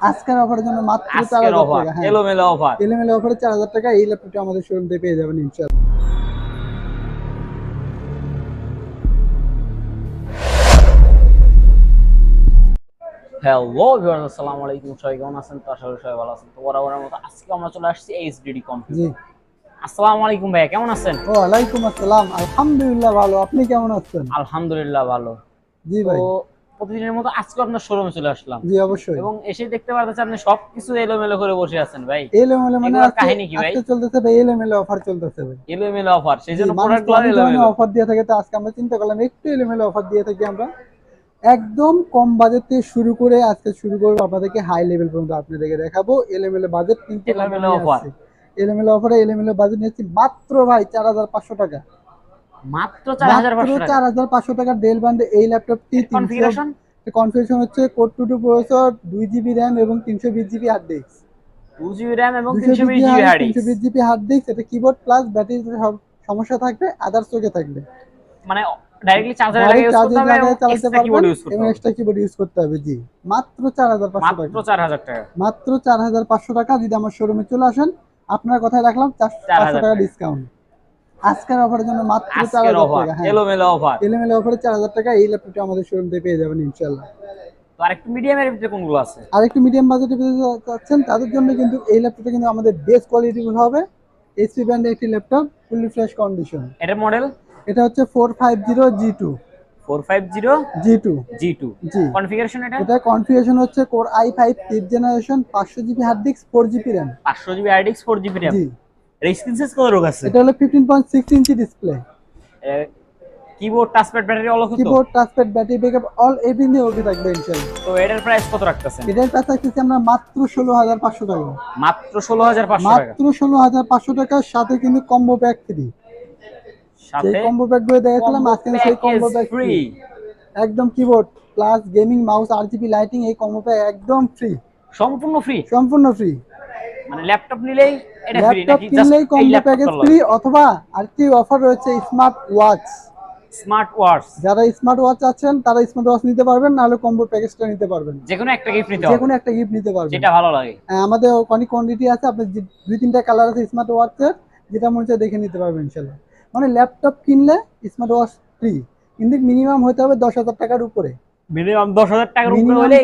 আজকের অফারের জন্য মাত্র টাকা হ্যাঁ। এলোমেলো অফার এলএমএল অফারে চার হাজার টাকা এই ল্যাপটপটা আমাদের শোরুম থেকে পেয়ে যাবেন হ্যালো ভিউয়ার্স আসসালামু আলাইকুম। সবাই কেমন আছেন? তো আশা করি সবাই ভালো আছেন। তো বরাবরের মতো আজকে আমরা চলে আসছি এইচডিডি কম্পিউটার আসসালামু আলাইকুম ভাইয়া কেমন আছেন? ও ওয়ালাইকুম আসসালাম। আলহামদুলিল্লাহ ভালো। আপনি কেমন আছেন? আলহামদুলিল্লাহ ভালো। জি ভাই। প্রতিদিনের মতো আজকে আপনার শোরুমে চলে আসলাম। জি অবশ্যই। এবং এসে দেখতে পারতেছেন আপনি সবকিছু এলোমেলো করে বসে আছেন ভাই। এলএমএল মানে কাহিনী কি ভাই? আজকে চলতেছে ভাই এলএমএল অফার চলতেছে ভাই। এলোমেলো অফার সেই জন্য তো প্রোডাক্টগুলো এলোমেলো। অফার দিয়ে থাকে তো আজকে আমরা চিন্তা করলাম একটু এলএমএল অফার দিয়ে থাকি আমরা। একদম কম বাজেট থেকে শুরু করে আজকে শুরু করব আপনাদেরকে হাই লেভেল পর্যন্ত আপনাদেরকে দেখাবো। এলএমএল বাজেট কিন্তু এলোমেলো offer। এলএমএল অফারে এলএমএল বাজেট নিচ্ছি মাত্র ভাই চার হাজার পাঁচশো টাকা। মাত্র চার হাজার মাত্র পাঁচশো টাকা ডেল ব্যান্ডে এই ল্যাপটপটি কনফিগারেশন কনফিগারেশন হচ্ছে কোড টু টু প্রসেসর দুই জিবি র্যাম এবং তিনশো বিশ GB hard disk two GB RAM এবং দুশো তিনশো বিশ বিশ জিবি হার্ড তিনশো বিশ জিবি হার্ড ডিস্ক এটা কিবোর্ড প্লাস ব্যাটারি সমস্যা থাকবে আদার্স চোখে থাকবে। মানে ডাইরেক্টলি চার্জারে লাগিয়ে ইউজ করতে হবে এবং এক্সট্রা কিবোর্ড ইউজ করতে হবে। এক্সট্রা কিবোর্ড ইউজ করতে হবে জি। মাত্র টাকা। মাত্র যদি আমার শোরুমে চলে আসেন আপনার কথায় রাখলাম চারশো 4,000 পাঁচশো টাকা টাকা। ডিসকাউন্ট আজকের অফারের জন্য মাত্র চার আজকের হাজার অফার টাকা হ্যাঁ। এলোমেলো অফার এলএমএল অফারে চার হাজার টাকা এই ল্যাপটপটা আমাদের শোরুম থেকে পেয়ে যাবেন ইনশাল্লাহ তো আরেকটু মিডিয়ামের ভিতরে কোনগুলো আছে? আর একটু মিডিয়াম বাজেটে চাচ্ছেন তাদের জন্য কিন্তু এই ল্যাপটপটা কিন্তু আমাদের বেস্ট কোয়ালিটিফুল হবে। এইচপি ব্র্যান্ডের একটি ল্যাপটপ ফুললি ফ্রেশ কন্ডিশন এটার মডেল এটা হচ্ছে four five zero G. Configuration এটা? এটা কনফিগারেশন হচ্ছে core i five fifth generation পাঁচশো GB hard disk four GB RAM পাঁচশো GB hard disk four GB RAM জি। এর স্ক্রিন সাইজ কত রোগ আছে? এটা হলো fifteen point six inch display keyboard touchpad battery অলক তো? Keyboard touchpad battery backup all everything okay থাকবে ইনশাআল্লাহ তো এটার প্রাইস কত রাখতেছেন? এটার কাছে থাকতেছি আমরা মাত্র ষোলো হাজার পাঁচশো টাকা। মাত্র ষোলো হাজার পাঁচশো টাকা। মাত্র ষোলো হাজার পাঁচশো টাকার সাথে কিন্তু কম্বো প্যাক ফ্রি সাথে কম্বো প্যাকগুলো দেখাচ্ছিলাম আজকে সেই কম্বো প্যাক ফ্রি একদম কিবোর্ড প্লাস গেমিং মাউস আর জিবি লাইটিং এই কম্বো প্যাক একদম ফ্রি সম্পূর্ণ ফ্রি সম্পূর্ণ ফ্রি মানে ল্যাপটপ নিলেই এটা ফ্রি নাকি? কিনলেই কম্বো প্যাকেজ ফ্রি অথবা আরেকটি অফার রয়েছে স্মার্ট ওয়াচ স্মার্ট ওয়াচ যারা স্মার্ট ওয়াচ আছেন তারা স্মার্ট ওয়াচ নিতে পারবেন নাহলে কম্বো প্যাকেজটা নিতে পারবেন যে কোনো একটা গিফট নিতে যে কোনো একটা গিফট নিতে পারবেন। যেটা ভালো লাগে। হ্যাঁ, আমাদের অনেক কোয়ান্টিটি আছে আপনি দুই তিনটা কালার আছে স্মার্ট ওয়াচের যেটা মনে হচ্ছে দেখে নিতে পারবেন ইনশাল্লাহ মানে ল্যাপটপ কিনলে স্মার্ট ওয়াচ ফ্রি কিন্তু মিনিমাম হতে হবে দশ হাজার টাকার উপরে। মিনিমাম দশ হাজার টাকার উপরে হলে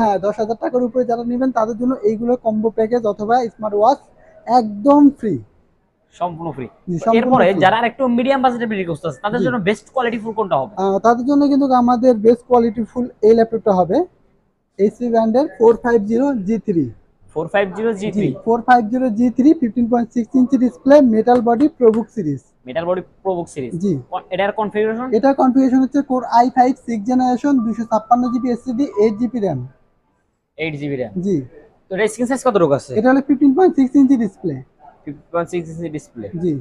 হ্যাঁ দশ হাজার টাকার উপরে যারা নেবেন তাদের জন্য এইগুলো কম্বো প্যাকেজ অথবা স্মার্ট ওয়াচ একদম ফ্রি সম্পূর্ণ ফ্রি এরপরে যারা একটু মিডিয়াম বাজেটে বিক্রি করতেছে তাদের জন্য বেস্ট কোয়ালিটি ফুল কোনটা হবে? তাদের জন্য কিন্তু আমাদের বেস্ট কোয়ালিটি ফুল এই ল্যাপটপটা হবে এইচপি ব্র্যান্ডের four five zero G three four five zero G G three four five zero G three fifteen point six inch display metal body ProBook series metal body ProBook series জি। এটার configuration এটা configuration হচ্ছে core i five six generation দুশো ছাপ্পান্ন GB SSD eight GB RAM eight GB RAM জি। তো এটা screen size কত রোগ আছে? এটা হলো fifteen point six inch display fifty point six inch display জি।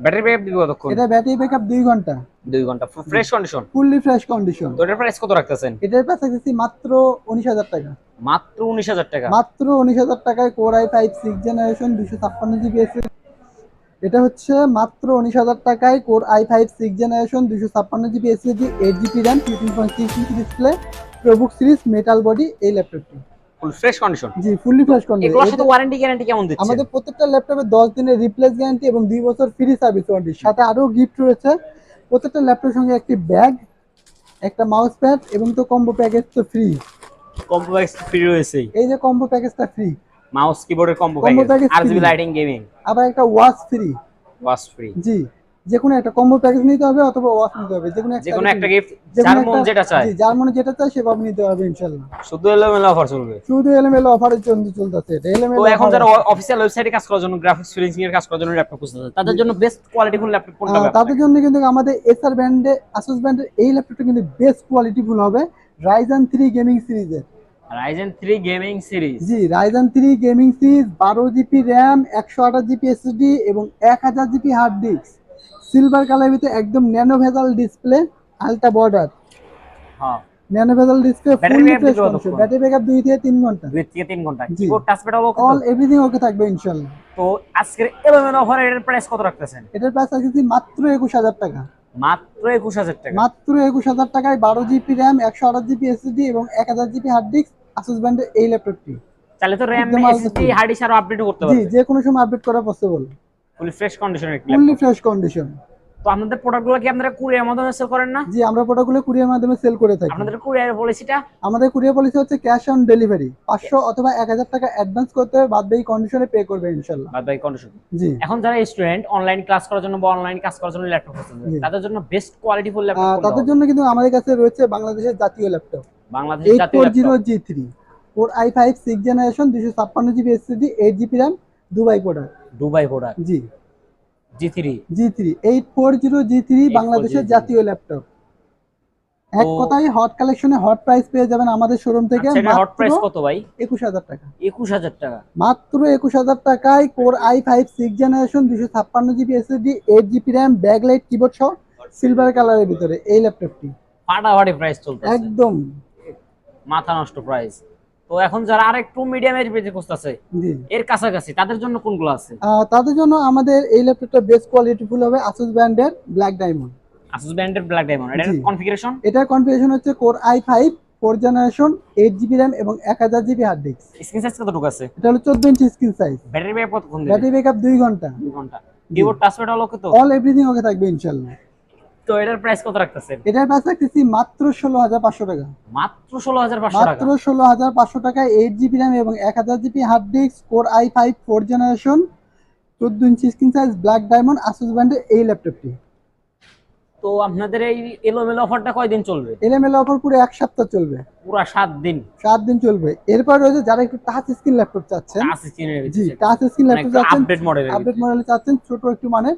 ব্যাটারি ব্যাকআপ দিবে কতক্ষণ? এটা ব্যাটারি ব্যাকআপ দুই ঘণ্টা। দুই ঘণ্টা। Fresh condition fully fresh condition তো এটার প্রাইস কত রাখতেছেন? এটার কাছাকাছি মাত্র উনিশ হাজার টাকা। মাত্র উনিশ হাজার টাকা? মাত্র উনিশ হাজার টাকায় core i five six generation দুশো ছাপ্পান্ন জিবি এসএসডি এটা হচ্ছে মাত্র উনিশ হাজার টাকায় core i five six generation দুশো ছাপ্পান্ন GB SSD eight GB RAM fifteen point six inch display ProBook series metal body এই ল্যাপটপটি ফুল ফ্রেশ কন্ডিশন জি ফুললি ফ্রেশ এগুলোর সাথে ওয়ারেন্টি গ্যারান্টি কেমন দিচ্ছে? আমাদের প্রত্যেকটা ল্যাপটপে দশ দিনের রিপ্লেস গ্যারান্টি এবং দুই বছর ফ্রি সার্ভিস ওয়ারেন্টি সাথে আরও গিফট রয়েছে। প্রত্যেকটা ল্যাপটপের সঙ্গে একটি ব্যাগ একটা মাউস প্যাড এবং তো কম্বো প্যাকেজ তো ফ্রি কম্প্রোমাইজ ফ্রি রয়েছেই। এই যে কম্বো প্যাকেজটা ফ্রি মাউস কিবোর্ডের কম্বো প্যাকেজ package আর জিবি লাইটিং গেমিং আবার একটা ওয়াচ ফ্রি ওয়াচ ফ্রি জি যে কোনো একটা কম্বো প্যাকেজ নিতে হবে অথবা ওয়াচ নিতে হবে যে কোনো একটা যে কোনো একটা গিফট যার মন যেটা চায়। জি, যার মনে যেটা চায় সেভাবে নিতে হবে ইনশাল্লাহ শুধু এলোমেলো অফার চলবে। শুধু এলএমএল অফারের জন্য চলতেছে এটা এলএমএল তো এখন যারা অফিসিয়াল ওয়েবসাইটে কাজ করার জন্য গ্রাফিক্স ফ্রিল্যান্সিং এর কাজ করার জন্য ল্যাপটপ খুঁজতেছে তাদের জন্য বেস্ট কোয়ালিটি ফুল ল্যাপটপ কোনটা হবে তাদের জন্য কিন্তু আমাদের এসআর ব্র্যান্ডে আসুস ব্র্যান্ডের এই ল্যাপটপটা কিন্তু বেস্ট কোয়ালিটিফুল হবে রাইজান থ্রি গেমিং সিরিজের রাইজেন 3 গেমিং সিরিজ জি রাইজান থ্রি গেমিং সিরিজ বারো জিবি জিবি এসএসডি এবং এক হাজার GB hard disk silver colour ভিতরে একদম nano bezel display ultra border হ্যাঁ। Nano bezel display full? Battery backup দুই থেকে তিন ঘণ্টা। দুই থেকে তিন ঘণ্টা। জি। কিবোর্ড টাচপ্যাড হবে অল এভরিথিং ওকে থাকবে ইনশাল্লাহ। তো আজকের এলোমেলো এর প্রাইস কত রাখতেছেন? এটার প্রাইস মাত্র একুশ হাজার টাকা। মাত্র একুশ হাজার টাকা। মাত্র একুশ হাজার টাকায় বারো জিবি র্যাম একশো আঠাশ জিবি এসএসডি এবং এক হাজার জিবি হার্ড ডিস্ক আসুস ব্র্যান্ডের এই ল্যাপটপটি তাহলে তো আলাদা এসএসডি। হার্ড ডিস্ক আরও আপডেট করতে জি পারবে? যে কোনো সময় আপডেট করা পসিবল ফুলি ফ্রেশ কন্ডিশনের একটি ল্যাপটপ ফ্রেশ কন্ডিশন তো আপনাদের প্রোডাক্টগুলো কি আপনারা কুরিয়ার মাধ্যমে সেল করেন না? জি আমরা প্রোডাক্টগুলো কুরিয়ার মাধ্যমে সেল করে থাকি। আপনাদের কুরিয়ার পলিসিটা আমাদের কুরিয়ার পলিসি হচ্ছে ক্যাশ অন ডেলিভারি পাঁচশো অথবা এক হাজার টাকা অ্যাডভান্স করতে হবে বাদ বাকি কন্ডিশনে পে করবে ইনশাল্লাহ। বাদ বাকি কন্ডিশন জি। এখন যারা স্টুডেন্ট অনলাইন ক্লাস করার জন্য বা অনলাইন কাজ করার জন্য ল্যাপটপ পছন্দ জি। তাদের জন্য বেস্ট কোয়ালিটি ফুল ল্যাপটপ তাদের জন্য কিন্তু আমাদের কাছে রয়েছে বাংলাদেশের জাতীয় ল্যাপটপ বাংলাদেশ জাতীয় zero G three. Four i five six generation দুশো ছাপ্পান্ন GB SSD eight GB RAM Dubai product Dubai product জি। G three. G three eight four zero G three বাংলাদেশের জাতীয় ল্যাপটপ এক কথায় হট কালেকশনে হট প্রাইস পেয়ে যাবেন আমাদের শোরুম থেকে হট প্রাইস মাত্র কত ভাই? একুশ হাজার টাকা। মাত্র টাকায় core i five six generation দুশো ছাপ্পান্ন GB S SSD eight GB RAM backlight keyboard সহ সিলভার কালারের ভিতরে এই ল্যাপটপটি ফাটাফাটি প্রাইস একদম। মাথা নষ্ট প্রাইস তো এখন যারা আর একটু মিডিয়াম এর বেজে খুঁজতেছে এর কাছাকাছি তাদের জন্য কোনগুলো আছে? তাদের জন্য আমাদের এই ল্যাপটপটা বেস্ট কোয়ালিটি ফুল হবে আসুস ব্র্যান্ডের ব্ল্যাক ডায়মন্ড আসুস ব্র্যান্ডের ব্ল্যাক ডায়মন্ড এটার জি। কনফিগারেশন এটার কনফিগারেশন হচ্ছে core i five four generation eight GB RAM এবং এক হাজার GB hard disk screen size কতটুকু আছে? এটা হলো চোদ্দ inch screen size battery backup দেবে? ব্যাটারি ব্যাকআপ দুই ঘণ্টা। দুই ঘণ্টা। কিবোর্ড টাচপ্যাড হলো কত অল এভরিথিং ওকে থাকবে ইনশাল্লাহ তো এটার প্রাইস কত রাখতেছেন? এটার প্রাইস রাখতেছি মাত্র ষোলো হাজার পাঁচশো টাকা। মাত্র ষোলো হাজার পাঁচশো মাত্র ষোলো হাজার পাঁচশো টাকায় এইট জিবি র্যাম এবং এক হাজার GB hard disk core i five four generation চোদ্দ inch screen size black diamond Asus ব্র্যান্ডের এই ল্যাপটপটি তো আপনাদের এই এলোমেলো অফারটা কয়দিন চলবে? এলএমএল অফার পুরো এক সপ্তাহ চলবে। পুরা সাত দিন। সাত দিন চলবে। এরপর রয়েছে যারা একটু টাচ স্ক্রিন ল্যাপটপ চাচ্ছেন। টাচ স্ক্রিনের জি টাচ স্ক্রিন ল্যাপটপ চাচ্ছেন আপডেট মডেলের আপডেট মডেলে চাচ্ছেন ছোট একটু মানে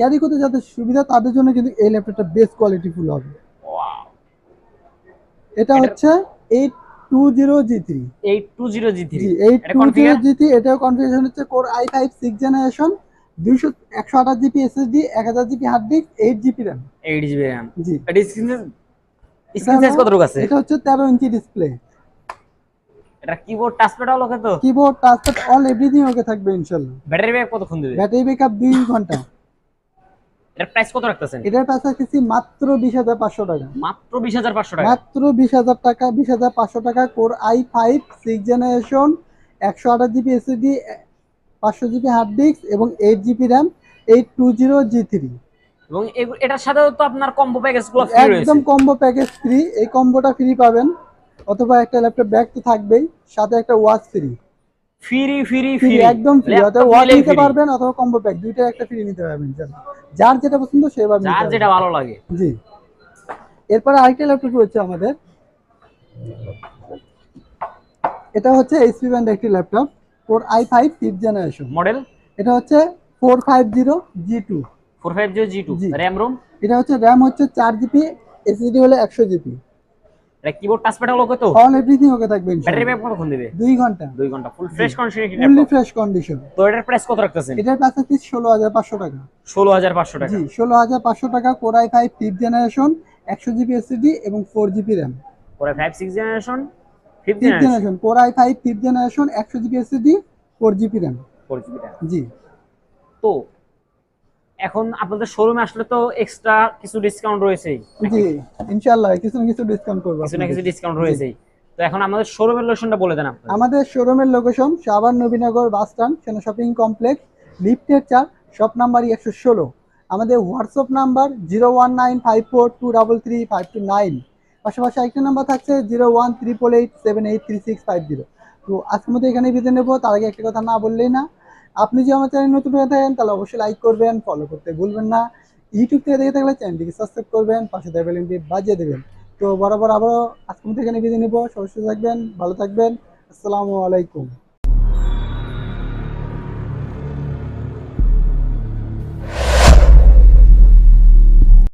ক্যারি করতে যাদের সুবিধা তাদের জন্য কিন্তু এই ল্যাপটপটা বেস্ট কোয়ালিটি ফুল হবে। এটা হচ্ছে eight two zero G three eight two zero G three eight এটা টু জিরো জি থ্রি এটাও কনফিগারেশন হচ্ছে core I five six generation দুইশো একশো আঠাশ জিবি এসএসডি এক হাজার GB hard disk eight GB RAM eight GB RAM জি। এটা স্ক্রিন স্ক্রিন সাইজ কতটুকু আছে? এটা হচ্ছে তেরো ইঞ্চি ডিসপ্লে এটা কিবোর্ড টাচপ্যাড হলো কত keyboard touchpad all everything okay থাকবে ইনশাল্লাহ। ব্যাটারি ব্যাকআপ কতক্ষণ দেবে? ব্যাটারি ব্যাকআপ দুই ঘণ্টা। এটার প্রাইস কত রাখতেছেন? এটার রাখতেছি মাত্র বিশ হাজার পাঁচশো টাকা। মাত্র বিশ হাজার পাঁচশো টাকা? মাত্র বিশ হাজার টাকা বিশ হাজার পাঁচশো টাকা core i five six generation একশো আঠাশ জিবি এসএসডি পাঁচশো জিবি হার্ড ডিস্ক এবং এইট জিবি জি থ্রি এবং এগু- এটার সাথে তো আপনার কম্বো প্যাকেজগুলো ফ্রি রয়েছে একদম কম্বো প্যাকেজ ফ্রি এই কম্বোটা ফ্রি পাবেন। অথবা একটা ল্যাপটপ ব্যাগ তো থাকবেই সাথে একটা watch free free free free একদম ফ্রি অথবা ওয়াচ নিতে পারবেন অথবা কম্বো প্যাক দুইটা একটা ফ্রি নিতে পারবেন যার যেটা পছন্দ সেভাবে যার যেটা ভালো লাগে। জি। এরপরে আরেকটা ল্যাপটপ রয়েছে আমাদের। এটা হচ্ছে এইচপি ব্র্যান্ড একটি laptop four i five fifth generation model এটা হচ্ছে four five zero G two four five zero G two RAM ROM এটা হচ্ছে র্যাম হচ্ছে চার জিবি এসএসডি হলে একশো জিবি এটা কিবোর্ড টাচপ্যাড হলো কত অল এভরিথিং ওকে থাকবে ব্যাটারি ব্যাকআপ কতক্ষণ দেবে? দুই ঘণ্টা। দুই ঘণ্টা ফুল ফ্রেশ কন্ডিশনে ফুললি ফ্রেশ কন্ডিশন তো এটার প্রাইস কত রাখতেছেন? এটার পাশাপাশি ষোলো হাজার টাকা। ষোলো হাজার পাঁচশো টাকা। জি ষোলো হাজার পাঁচশো টাকা core i five fifth generation একশো জিবি এসএসডি এবং ফোর জিবি র্যাম পরে five six generation fifth fifth generation generation core i five fifth generation একশো GB SSD four GB RAM four GB জি। তো এখন আপনাদের শোরুমে আসলে তো এক্সট্রা কিছু ডিসকাউন্ট রয়েছেই। জি ইনশাল্লাহ কিছু না কিছু ডিসকাউন্ট করব কিছু না কিছু ডিসকাউন্ট রয়েছেই। তো এখন আমাদের শোরুমের লোকেশনটা বলে দেন আমাদের শোরুমের লোকেশন সাবান Nabinagar bus stand Sena shopping complex লিফটের চার শপ নাম্বার একশো ষোলো। আমাদের WhatsApp number zero one nine five four two double three five two nine পাশাপাশি আরেকটা নাম্বার থাকছে zero one triple eight seven eight three six five zero তো আজকের মতো এখানে বিদায় নেব তার আগে একটা কথা না বললেই না। আপনি যদি আমার চ্যানেল নতুন হয়ে থাকেন, তাহলে অবশ্যই লাইক করবেন ফলো করতে ভুলবেন না। ইউটিউব থেকে দেখে থাকলে চ্যানেলটিকে সাবস্ক্রাইব করবেন, পাশে দেবেন বেলিনটি বাজিয়ে দেবেন। তো বরাবর আবারও আজকে থেকে এখানে বিদায় নেব। সবাই থাকবেন, ভালো থাকবেন। আসসালামু আলাইকুম।